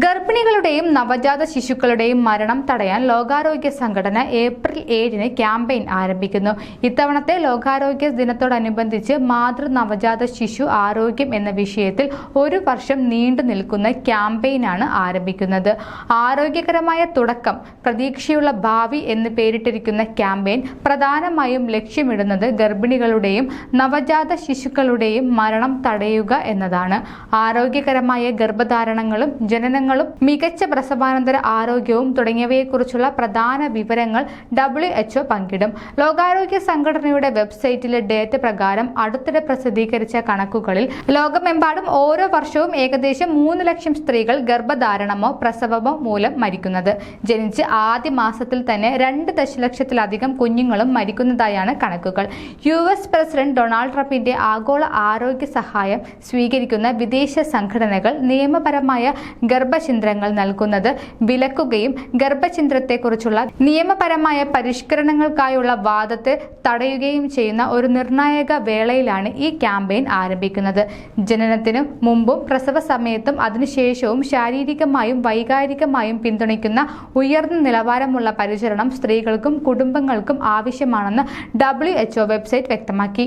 ഗർഭിണികളുടെയും നവജാത ശിശുക്കളുടെയും മരണം തടയാൻ ലോകാരോഗ്യ സംഘടന ഏപ്രിൽ ഏഴിന് ക്യാമ്പയിൻ ആരംഭിക്കുന്നു. ഇത്തവണത്തെ ലോകാരോഗ്യ ദിനത്തോടനുബന്ധിച്ച് മാതൃ നവജാത ശിശു ആരോഗ്യം എന്ന വിഷയത്തിൽ ഒരു വർഷം നീണ്ടു നിൽക്കുന്ന ക്യാമ്പയിനാണ് ആരംഭിക്കുന്നത്. ആരോഗ്യകരമായ തുടക്കം പ്രതീക്ഷയുള്ള ഭാവി എന്ന് പേരിട്ടിരിക്കുന്ന ക്യാമ്പയിൻ പ്രധാനമായും ലക്ഷ്യമിടുന്നത് ഗർഭിണികളുടെയും നവജാത ശിശുക്കളുടെയും മരണം തടയുക എന്നതാണ്. ആരോഗ്യകരമായ ഗർഭധാരണങ്ങളും ജനനങ്ങളും മികച്ച പ്രസവാനന്തര ആരോഗ്യവും തുടങ്ങിയവയെക്കുറിച്ചുള്ള പ്രധാന വിവരങ്ങൾ ഡബ്ല്യു എച്ച്ഒ പങ്കിടും. ലോകാരോഗ്യ സംഘടനയുടെ വെബ്സൈറ്റിലെ ഡേറ്റ പ്രകാരം അടുത്തിടെ പ്രസിദ്ധീകരിച്ച കണക്കുകളിൽ ലോകമെമ്പാടും ഓരോ വർഷവും ഏകദേശം മൂന്ന് ലക്ഷം സ്ത്രീകൾ ഗർഭധാരണമോ പ്രസവമോ മൂലം മരിക്കുന്നത്. ജനിച്ച് ആദ്യ മാസത്തിൽ തന്നെ രണ്ട് ദശലക്ഷത്തിലധികം കുഞ്ഞുങ്ങളും മരിക്കുന്നതായാണ് കണക്കുകൾ. യു എസ് പ്രസിഡന്റ് ഡൊണാൾഡ് ട്രംപിന്റെ ആഗോള ആരോഗ്യ സഹായം സ്വീകരിക്കുന്ന വിദേശ സംഘടനകൾ നിയമപരമായ ഗർഭഛിദ്രങ്ങൾ നൽകുന്നത് വിലക്കുകയും ഗർഭഛിന്ദ്രത്തെക്കുറിച്ചുള്ള നിയമപരമായ പരിഷ്കരണങ്ങൾക്കായുള്ള വാദത്തെ തടയുകയും ചെയ്യുന്ന ഒരു നിർണായക വേളയിലാണ് ഈ ക്യാമ്പയിൻ ആരംഭിക്കുന്നത്. ജനനത്തിനു മുമ്പും പ്രസവ സമയത്തും അതിനുശേഷവും ശാരീരികമായും വൈകാരികമായും പിന്തുണയ്ക്കുന്ന ഉയർന്ന നിലവാരമുള്ള പരിചരണം സ്ത്രീകൾക്കും കുടുംബങ്ങൾക്കും ആവശ്യമാണെന്ന് ഡബ്ല്യു വെബ്സൈറ്റ് വ്യക്തമാക്കി.